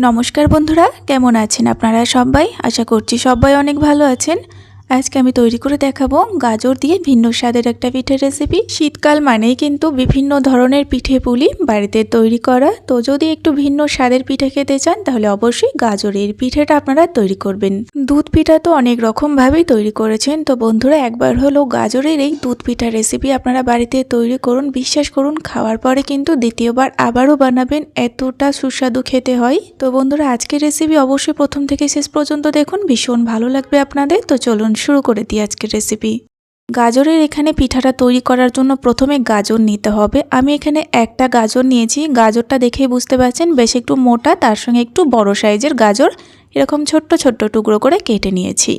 নমস্কার বন্ধুরা কেমন আছেন আপনারা সবাই? আশা করছি সবাই অনেক ভালো আছেন। আজকে আমি তৈরি করে দেখাবো গাজর দিয়ে ভিন্ন স্বাদের একটা পিঠের রেসিপি শীতকাল মানেই কিন্তু বিভিন্ন ধরনের পিঠে পুলি বাড়িতে তৈরি করা। তো যদি একটু ভিন্ন স্বাদের পিঠে খেতে চান, তাহলে অবশ্যই গাজরের পিঠেটা আপনারা তৈরি করবেন। দুধ পিঠা তো অনেক রকমভাবেই তৈরি করেছেন। তো বন্ধুরা, একবার হলো গাজরের এই দুধ পিঠার রেসিপি আপনারা বাড়িতে তৈরি করুন। বিশ্বাস করুন, খাওয়ার পরে কিন্তু দ্বিতীয়বার আবারও বানাবেন। এতটা সুস্বাদু খেতে হয়। তো বন্ধুরা, আজকের রেসিপি অবশ্যই প্রথম থেকে শেষ পর্যন্ত দেখুন। ভীষণ ভালো লাগবে আপনাদের। তো চলুন শুরু করে দিই আজকের রেসিপি গাজরের এখানে পিঠাটা তৈরি করার জন্য প্রথমে গাজর নিতে হবে। আমি এখানে একটা গাজর নিয়েছি। গাজরটা দেখেই বুঝতে পারছেন, বেশ একটু মোটা, তার সঙ্গে একটু বড় সাইজের গাজর, এরকম ছোট্ট ছোট্ট টুকরো করে কেটে নিয়েছি।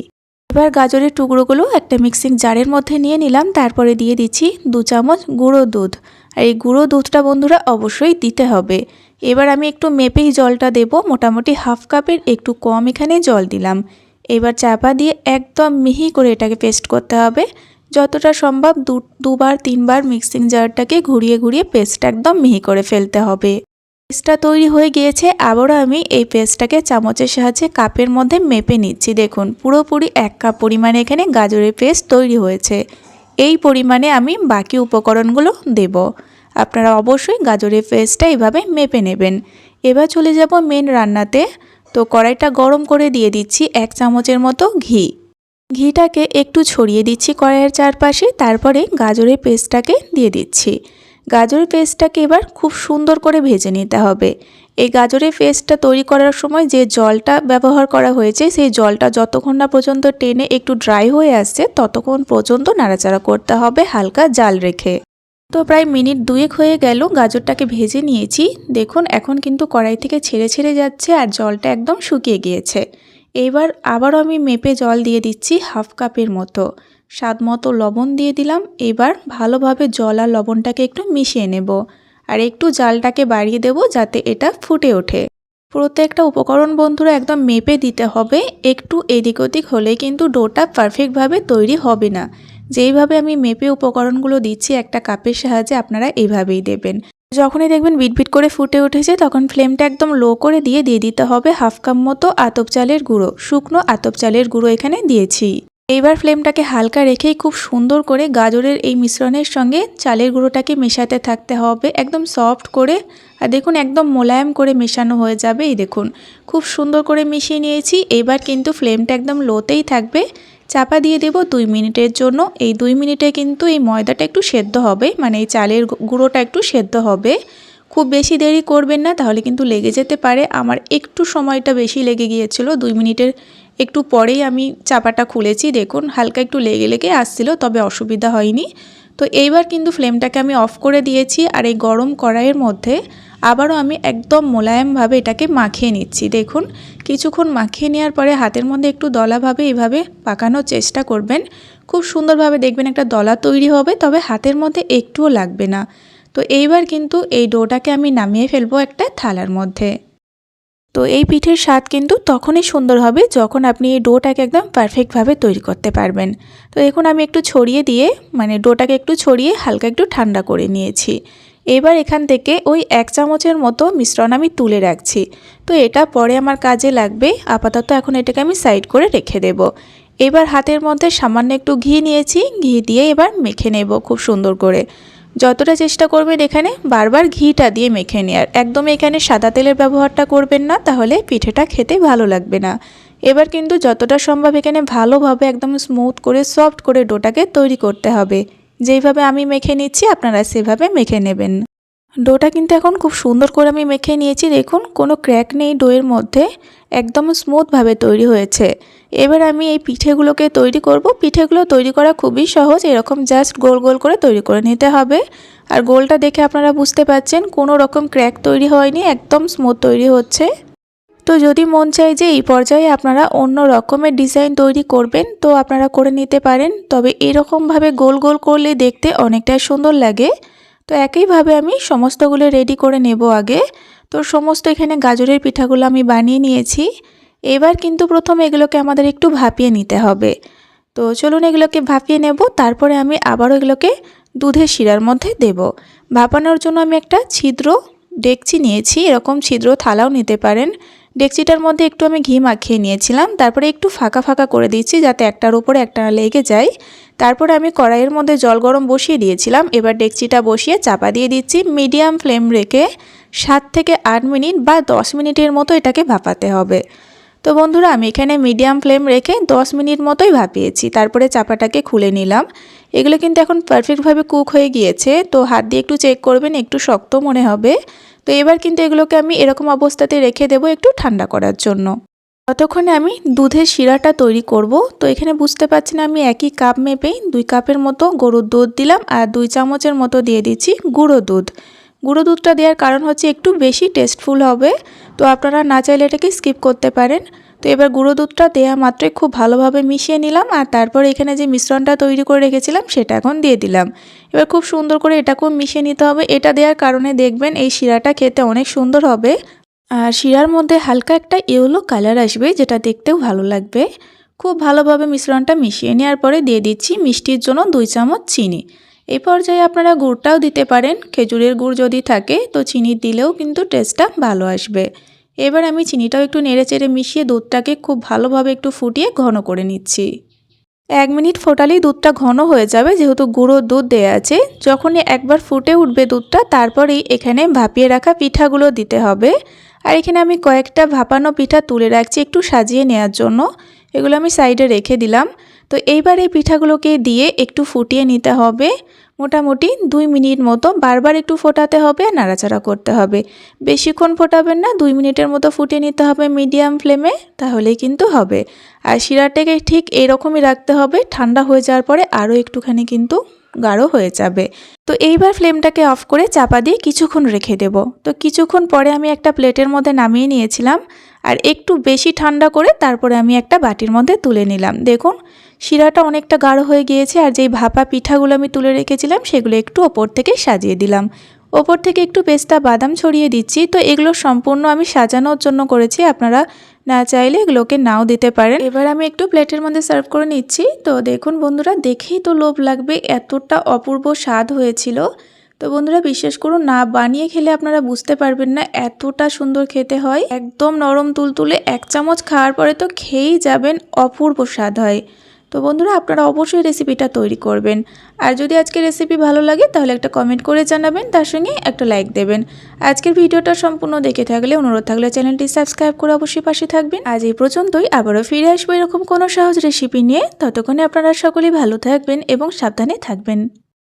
এবার গাজরের টুকরোগুলো একটা মিক্সিং জারের মধ্যে নিয়ে নিলাম। তারপরে দিয়ে দিচ্ছি দু চামচ গুঁড়ো দুধ। আর এই গুঁড়ো দুধটা বন্ধুরা অবশ্যই দিতে হবে। এবার আমি একটু মেপেই জলটা দেব। মোটামুটি হাফ কাপের একটু কম এখানে জল দিলাম। এবার চাপা দিয়ে একদম মিহি করে এটাকে পেস্ট করতে হবে। যতটা সম্ভব দুবার, তিনবার মিক্সিং জারটাকে ঘুরিয়ে ঘুরিয়ে পেস্টটা একদম মিহি করে ফেলতে হবে। পেস্টটা তৈরি হয়ে গিয়েছে, আবারও আমি এই পেস্টটাকে চামচের সাহায্যে কাপের মধ্যে মেপে নিচ্ছি। দেখুন, পুরোপুরি এক কাপ পরিমাণে এখানে গাজরের পেস্ট তৈরি হয়েছে। এই পরিমাণে আমি বাকি উপকরণগুলো দেব। আপনারা অবশ্যই গাজরের পেস্টটা এভাবে মেপে নেবেন। এবার চলে যাব মেন রান্নাতে। তো কড়াইটা গরম করে দিয়ে দিচ্ছি এক চামচের মতো ঘি। ঘিটাকে একটু ছড়িয়ে দিচ্ছি কড়াইয়ের চারপাশে, তারপরে গাজরের পেস্টটাকে দিয়ে দিচ্ছি। গাজরের পেস্টটাকে এবার খুব সুন্দর করে ভেজে নিতে হবে। এই গাজরের পেস্টটা তৈরি করার সময় যে জলটা ব্যবহার করা হয়েছে, সেই জলটা যতক্ষণ না পর্যন্ত টেনে একটু ড্রাই হয়ে আসছে, ততক্ষণ পর্যন্ত নাড়াচাড়া করতে হবে হালকা জাল রেখে। তো প্রায় মিনিট দুয়েক হয়ে গেল, গাজরটাকে ভেজে নিয়েছি। দেখুন, এখন কিন্তু কড়াই থেকে ছেড়ে ছেড়ে যাচ্ছে আর জলটা একদম শুকিয়ে গিয়েছে। এবার আবারও আমি মেপে জল দিয়ে দিচ্ছি হাফ কাপের মতো। স্বাদ মতো লবণ দিয়ে দিলাম, এবার ভালোভাবে জল আর লবণটাকে একটু মিশিয়ে নেব। আর একটু জালটাকে বাড়িয়ে দেব যাতে এটা ফুটে ওঠে। প্রত্যেকটা উপকরণ বন্ধুরা একদম মেপে দিতে হবে, একটু এদিক ওদিক হলে কিন্তু ডোটা পারফেক্টভাবে তৈরি হবে না। যেইভাবে আমি মেপে উপকরণগুলো দিচ্ছি, একটা কাপের সাহায্যে আপনারা এইভাবেই দেবেন। যখনই দেখবেন বিটবিট করে ফুটে উঠেছে, তখন ফ্লেমটা একদম লো করে দিয়ে দিয়ে দিতে হবে হাফ কাপ মতো আতপ চালের গুঁড়ো, শুকনো আতপ চালের গুঁড়ো এখানে দিয়েছি। এইবার ফ্লেমটাকে হালকা রেখেই খুব সুন্দর করে গাজরের এই মিশ্রণের সঙ্গে চালের গুঁড়োটাকে মেশাতে থাকতে হবে, একদম সফট করে। আর দেখুন, একদম মোলায়েম করে মেশানো হয়ে যাবে, এই দেখুন। খুব সুন্দর করে মিশিয়ে নিয়েছি এবার কিন্তু ফ্লেমটা একদম লোতেই থাকবে। চাপা দিয়ে দেব দুই মিনিটের জন্য। এই দুই মিনিটে কিন্তু এই ময়দাটা একটু সেদ্ধ হবে মানে এই চালের গুঁড়োটা একটু সেদ্ধ হবে। খুব বেশি দেরি করবেন না, তাহলে কিন্তু লেগে যেতে পারে। আমার একটু সময়টা বেশি লেগে গিয়েছিল, দুই মিনিটের একটু পরেই আমি চাপাটা খুলেছি। দেখুন, হালকা একটু লেগে লেগে আসছিল, তবে অসুবিধা হয়নি। তো এইবার কিন্তু ফ্লেমটাকে আমি অফ করে দিয়েছি, আর এই গরম কড়াইয়ের মধ্যে আবারও আমি একদম মোলায়েমভাবে এটাকে মাখিয়ে নিচ্ছি। দেখুন, কিছুক্ষণ মাখিয়ে নেওয়ার পরে হাতের মধ্যে একটু দলাভাবে এভাবে পাকানোর চেষ্টা করবেন। খুব সুন্দরভাবে দেখবেন একটা দলা তৈরি হবে, তবে হাতের মধ্যে একটুও লাগবে না। তো এইবার কিন্তু এই ডোটাকে আমি নামিয়ে ফেলব একটা থালার মধ্যে। তো এই পিঠের স্বাদ কিন্তু তখনই সুন্দর হবে যখন আপনি এই ডোটাকে একদম পারফেক্টভাবে তৈরি করতে পারবেন। তো দেখুন, আমি একটু ছড়িয়ে দিয়ে মানে ডোটাকে একটু ছড়িয়ে হালকা একটু ঠান্ডা করে নিয়েছি। এবার এখান থেকে ওই এক চামচের মতো মিশ্রণ আমি তুলে রাখছি। তো এটা পরে আমার কাজে লাগবে। আপাতত এখন এটাকে আমি সাইড করে রেখে দেব। এবার হাতের মধ্যে সামান্য একটু ঘি নিয়েছি। ঘি দিয়ে এবার মেখে নেব খুব সুন্দর করে। যতটা চেষ্টা করবেন এখানে বারবার ঘিটা দিয়ে মেখে নেওয়ার একদম এখানে সাদা তেলের ব্যবহারটা করবেন না, তাহলে পিঠেটা খেতে ভালো লাগবে না। এবার কিন্তু যতটা সম্ভব এখানে ভালোভাবে একদম স্মুথ করে সফট করে ডোটাকে তৈরি করতে হবে। যেইভাবে আমি মেখে নিচ্ছি, আপনারা সেভাবে মেখে নেবেন। ডোটা কিন্তু এখন খুব সুন্দর করে আমি মেখে নিয়েছি। দেখুন, কোনো ক্র্যাক নেই ডোয়ের মধ্যে। একদম স্মুথভাবে তৈরি হয়েছে। এবার আমি এই পিঠেগুলোকে তৈরি করব। পিঠেগুলো তৈরি করা খুবই সহজ। এরকম জাস্ট গোল গোল করে তৈরি করে নিতে হবে। আর গোলটা দেখে আপনারা বুঝতে পারছেন, কোনো রকম ক্র্যাক তৈরি হয়নি। একদম স্মুথ তৈরি হচ্ছে। তো যদি মন চায় যে এই পর্যায়ে আপনারা অন্য রকমের ডিজাইন তৈরি করবেন, তো আপনারা করে নিতে পারেন। তবে এরকমভাবে গোল গোল করলে দেখতে অনেকটাই সুন্দর লাগে। তো একইভাবে আমি সমস্তগুলো রেডি করে নেব আগে। তো সমস্ত এখানে গাজরের পিঠাগুলো আমি বানিয়ে নিয়েছি। এবার কিন্তু প্রথমে এগুলোকে আমাদের একটু ভাপিয়ে নিতে হবে। তো চলুন এগুলোকে ভাপিয়ে নেব, তারপরে আমি আবারও এগুলোকে দুধের শিরার মধ্যে দেব। ভাপানোর জন্য আমি একটা ছিদ্র, ডেকচি নিয়েছি, এরকম ছিদ্র থালাও নিতে পারেন। ডেকচিটার মধ্যে একটু আমি ঘি মাখিয়ে নিয়েছিলাম, তারপরে একটু ফাঁকা ফাঁকা করে দিচ্ছি যাতে একটার উপরে একটা লেগে যায়। তারপরে আমি কড়াইয়ের মধ্যে জল গরম বসিয়ে দিয়েছিলাম, এবার ডেকচিটা বসিয়ে চাপা দিয়ে দিচ্ছি মিডিয়াম ফ্লেম রেখে সাত থেকে আট মিনিট বা দশ মিনিটের মতো এটাকে ভাপাতে হবে। তো বন্ধুরা, আমি এখানে মিডিয়াম ফ্লেম রেখে 10 মিনিট মতোই ভাপিয়েছি। তারপরে চাপাটাকে খুলে নিলাম। এগুলো কিন্তু এখন পারফেক্টভাবে কুক হয়ে গিয়েছে। তো হাত দিয়ে একটু চেক করবেন, একটু শক্ত মনে হবে। তো এবার কিন্তু এগুলোকে আমি এরকম অবস্থাতে রেখে দেবো একটু ঠান্ডা করার জন্য। ততক্ষণে আমি দুধের শিরাটা তৈরি করব। তো এখানে বুঝতে পারছি না আমি একই কাপ মেপেই দুই কাপের মতো গরুর দুধ দিলাম আর দুই চামচের মতো দিয়ে দিচ্ছি গুঁড়ো দুধ। গুঁড়ো দুধটা দেওয়ার কারণ হচ্ছে একটু বেশি টেস্টফুল হবে। তো আপনারা না চাইলে এটাকে স্কিপ করতে পারেন। তো এবার গুঁড়ো দুধটা দেওয়া মাত্রই খুব ভালোভাবে মিশিয়ে নিলাম আর তারপর এখানে যে মিশ্রণটা তৈরি করে রেখেছিলাম সেটা এখন দিয়ে দিলাম। এবার খুব সুন্দর করে এটাকেও মিশিয়ে নিতে হবে। এটা দেওয়ার কারণে দেখবেন এই শিরাটা খেতে অনেক সুন্দর হবে। আর শিরার মধ্যে হালকা একটা ইয়েলো কালার আসবে, যেটা দেখতেও ভালো লাগবে। খুব ভালোভাবে মিশ্রণটা মিশিয়ে নেওয়ার পরে দিয়ে দিচ্ছি মিষ্টির জন্য দুই চামচ চিনি। এই পর্যায়ে আপনারা গুড়টাও দিতে পারেন। খেজুরের গুড় যদি থাকে, তো চিনি দিলেও কিন্তু টেস্টটা ভালো আসবে। এবার আমি চিনিটাও একটু নেড়ে চেড়ে মিশিয়ে দুধটাকে খুব ভালোভাবে একটু ফুটিয়ে ঘন করে নিচ্ছি। এক মিনিট ফোটালেই দুধটা ঘন হয়ে যাবে, যেহেতু গুঁড়ো দুধ দেয়া আছে। যখনই একবার ফুটে উঠবে দুধটা, তারপরেই এখানে ভাপিয়ে রাখা পিঠাগুলো দিতে হবে। আর এখানে আমি কয়েকটা ভাপানো পিঠা তুলে রাখছি একটু সাজিয়ে নেওয়ার জন্য। এগুলো আমি সাইডে রেখে দিলাম। তো এইবার এই পিঠাগুলোকে দিয়ে একটু ফুটিয়ে নিতে হবে। মোটামুটি দুই মিনিট মতো বারবার একটু ফোটাতে হবে, নাড়াচাড়া করতে হবে। বেশিক্ষণ ফোটাবেন না, দুই মিনিটের মতো ফুটিয়ে নিতে হবে মিডিয়াম ফ্লেমে, তাহলেই কিন্তু হবে। আর শিরাটাকে ঠিক এরকমই রাখতে হবে, ঠান্ডা হয়ে যাওয়ার পরে আরও একটুখানি কিন্তু গাঢ় হয়ে যাবে। তো এইবার ফ্লেমটাকে অফ করে চাপা দিয়ে কিছুক্ষণ রেখে দেব। তো কিছুক্ষণ পরে আমি একটা প্লেটের মধ্যে নামিয়ে নিয়েছিলাম, আর একটু বেশি ঠান্ডা করে তারপরে আমি একটা বাটির মধ্যে তুলে নিলাম। দেখুন শিরাটা অনেকটা গাঢ় হয়ে গিয়েছে আর যেই ভাপা পিঠাগুলো আমি তুলে রেখেছিলাম সেগুলো একটু ওপর থেকে সাজিয়ে দিলাম। ওপর থেকে একটু পেস্তা বাদাম ছড়িয়ে দিচ্ছি। তো এগুলো সম্পূর্ণ আমি সাজানোর জন্য করেছি। আপনারা না চাইলে এগুলোকে নাও দিতে পারেন। এবার আমি একটু প্লেটের মধ্যে সার্ভ করে নিচ্ছি। তো দেখুন বন্ধুরা, দেখেই তো লোভ লাগবে, এতটা অপূর্ব স্বাদ হয়েছিল। তো বন্ধুরা, বিশ্বাস করুন, না বানিয়ে খেলে আপনারা বুঝতে পারবেন না এতটা সুন্দর খেতে হয়। একদম নরম তুলতুলে এক চামচ খাওয়ার পরে তো খেয়েই যাবেন, অপূর্ব স্বাদ হয়। তো বন্ধুরা, আপনারা অবশ্যই রেসিপিটা তৈরি করবেন। আর যদি আজকের রেসিপি ভালো লাগে, তাহলে একটা কমেন্ট করে জানাবেন, তার সঙ্গে একটা লাইক দেবেন। আজকের ভিডিওটা সম্পূর্ণ দেখে থাকলে, অনুরোধ থাকলে চ্যানেলটি সাবস্ক্রাইব করে অবশ্যই পাশে থাকবেন। আজ এই পর্যন্তই, আবারও ফিরে আসব এরকম কোনো সহজ রেসিপি নিয়ে। ততক্ষণে আপনারা সকলেই ভালো থাকবেন এবং সাবধানে থাকবেন।